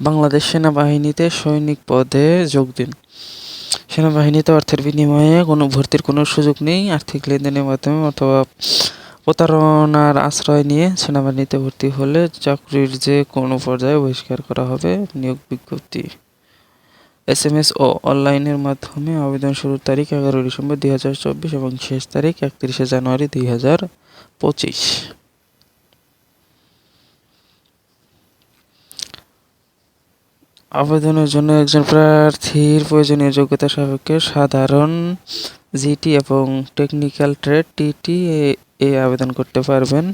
বাংলাদেশ সেনাবাহিনীতে সৈনিক পদে যোগ দিন। সেনাবাহিনীতে অর্থের বিনিময়ে কোনো ভর্তির কোনো সুযোগ নেই, আর্থিক লেনদেনের মাধ্যমে অথবা প্রতারণার আশ্রয় নিয়ে সেনাবাহিনীতে ভর্তি হলে চাকরির যে কোনো পর্যায়ে বহিষ্কার করা হবে নিয়োগ বিজ্ঞপ্তি। এস এম এস ও অনলাইনের মাধ্যমে আবেদন শুরুর তারিখ এগারো ডিসেম্বর দুই হাজার চব্বিশ এবং শেষ তারিখ একত্রিশে জানুয়ারি দুই হাজার পঁচিশ। আবেদনের জন্য একজন প্রার্থীর প্রয়োজনীয় যোগ্যতা সাপেক্ষে সাধারণ জিটি এবং টেকনিক্যাল ট্রেড টিটি এ আবেদন করতে পারবেন।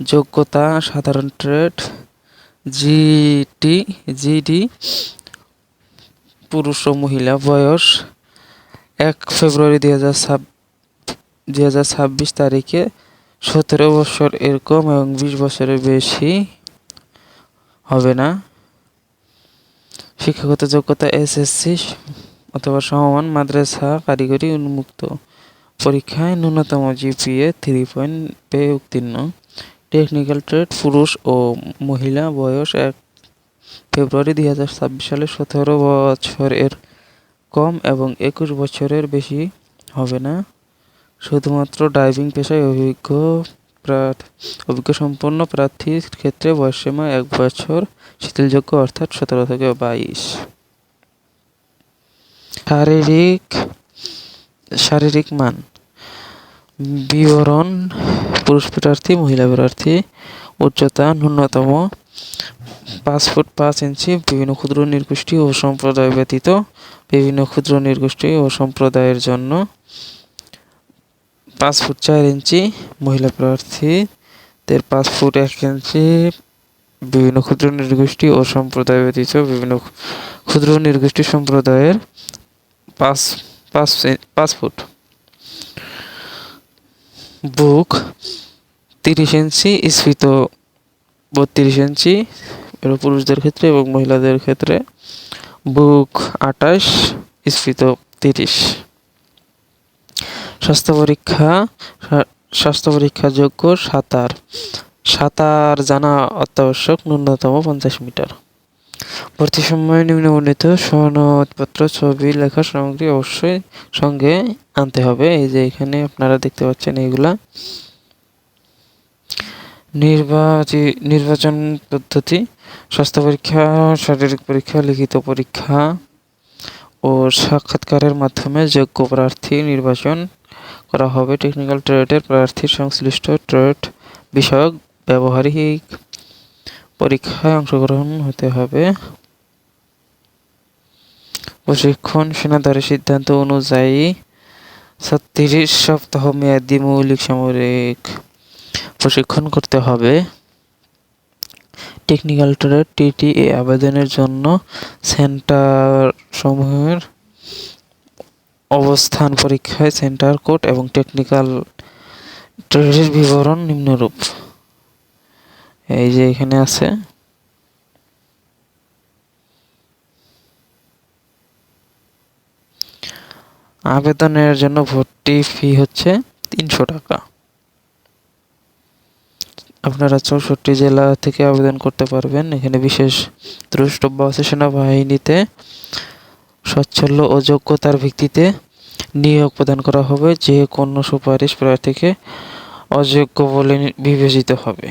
যোগ্যতা সাধারণ ট্রেড জিটি, জিডি, পুরুষ ও মহিলা বয়স এক ফেব্রুয়ারি দুই হাজার ছাব দুই হাজার ছাব্বিশ তারিখে সতেরো বছর এরকম এবং বিশ বছরের বেশি হবে না। শিক্ষাগত যোগ্যতা এসএসসি অথবা সমমান মাদ্রাসা কারিগরি উন্মুক্ত পরীক্ষায় ন্যূনতম জিপিএ থ্রি পয়েন্ট পেয়ে উত্তীর্ণ। টেকনিক্যাল ট্রেড পুরুষ ও মহিলা বয়স এক ফেব্রুয়ারি দুই হাজার ছাব্বিশ সালে সতেরো বছরের কম এবং একুশ বছরের বেশি হবে না। শুধুমাত্র ড্রাইভিং পেশায় অভিজ্ঞ প্রার্থ অভিজ্ঞ সম্পন্ন প্রার্থীর ক্ষেত্রে বয়সসীমা এক বছর, শিথিলযোগ্য অর্থাৎ সতেরো থেকে বাইশ। শারীরিক শারীরিক মান। বিবরণ, পুরুষ প্রার্থী, মহিলা প্রার্থী, উচ্চতা, ন্যূনতম পাঁচ ফুট পাঁচ ইঞ্চি, বিভিন্ন ক্ষুদ্র, নির্গোষ্ঠী ও সম্প্রদায় ব্যতীত বিভিন্ন ক্ষুদ্র, নির্গোষ্ঠী ও সম্প্রদায়ের জন্য পাঁচ ফুট চার ইঞ্চি, মহিলা প্রার্থীদের পাঁচ ফুট এক ইঞ্চি, বিভিন্ন ক্ষুদ্র নৃগোষ্ঠী ও সম্প্রদায় ব্যতীত বিভিন্ন ক্ষুদ্র নৃগোষ্ঠী সম্প্রদায়ের পাঁচ পাঁচ পাঁচ ফুট। বুক তিরিশ ইঞ্চি, স্ফীত বত্রিশ ইঞ্চি। পুরুষদের ক্ষেত্রে এবং মহিলাদের ক্ষেত্রে বুক আঠাশ, স্ফীত তিরিশ। স্বাস্থ্য পরীক্ষা স্বাস্থ্য পরীক্ষা যোগ্য সাঁতার। সাঁতার জানা অত্যাবশ্যক, ন্যূনতম পঞ্চাশ মিটার। ভর্তি সময় নিম্নবর্ণিত সনদপত্র, ছবি, লেখা সামগ্রী অবশ্যই সঙ্গে আনতে হবে। এই যে এখানে আপনারা দেখতে পাচ্ছেন এইগুলা। নির্বাচী, নির্বাচন পদ্ধতি স্বাস্থ্য পরীক্ষা শারীরিক পরীক্ষা, লিখিত পরীক্ষা ও সাক্ষাৎকারের মাধ্যমে যোগ্য প্রার্থী নির্বাচন করা হবে। টেকনিক্যাল ট্রেডের প্রার্থীর সংশ্লিষ্ট ট্রেড বিষয়ক ব্যবহারিক পরীক্ষায় অংশগ্রহণ হতে হবে। প্রশিক্ষণ সেনাদারের সিদ্ধান্ত অনুযায়ী ছত্রিশ সপ্তাহ মেয়াদী মৌলিক সামরিক প্রশিক্ষণ করতে হবে। টেকনিক্যাল ট্রেড টিটিএ আবেদনের জন্য সেন্টার সমূহের অবস্থান পরীক্ষায় সেন্টার কোড এবং টেকনিক্যাল ট্রেডের বিবরণ নিম্নরূপ। এই যে এখানে আছে। আবেদনের জন্য ভর্তি ফি হচ্ছে তিনশো টাকা। আপনারা চৌষট্টি জেলা থেকে আবেদন করতে পারবেন। এখানে বিশেষ দ্রষ্টব্য আছে সেনাবাহিনীতে। সচ্ছল ও যোগ্যতার ভিত্তিতে নিয়োগ প্রদান করা হবে যে কোনো সুপারিশ প্রার্থীকে অযোগ্য বলে বিবেচিত হবে।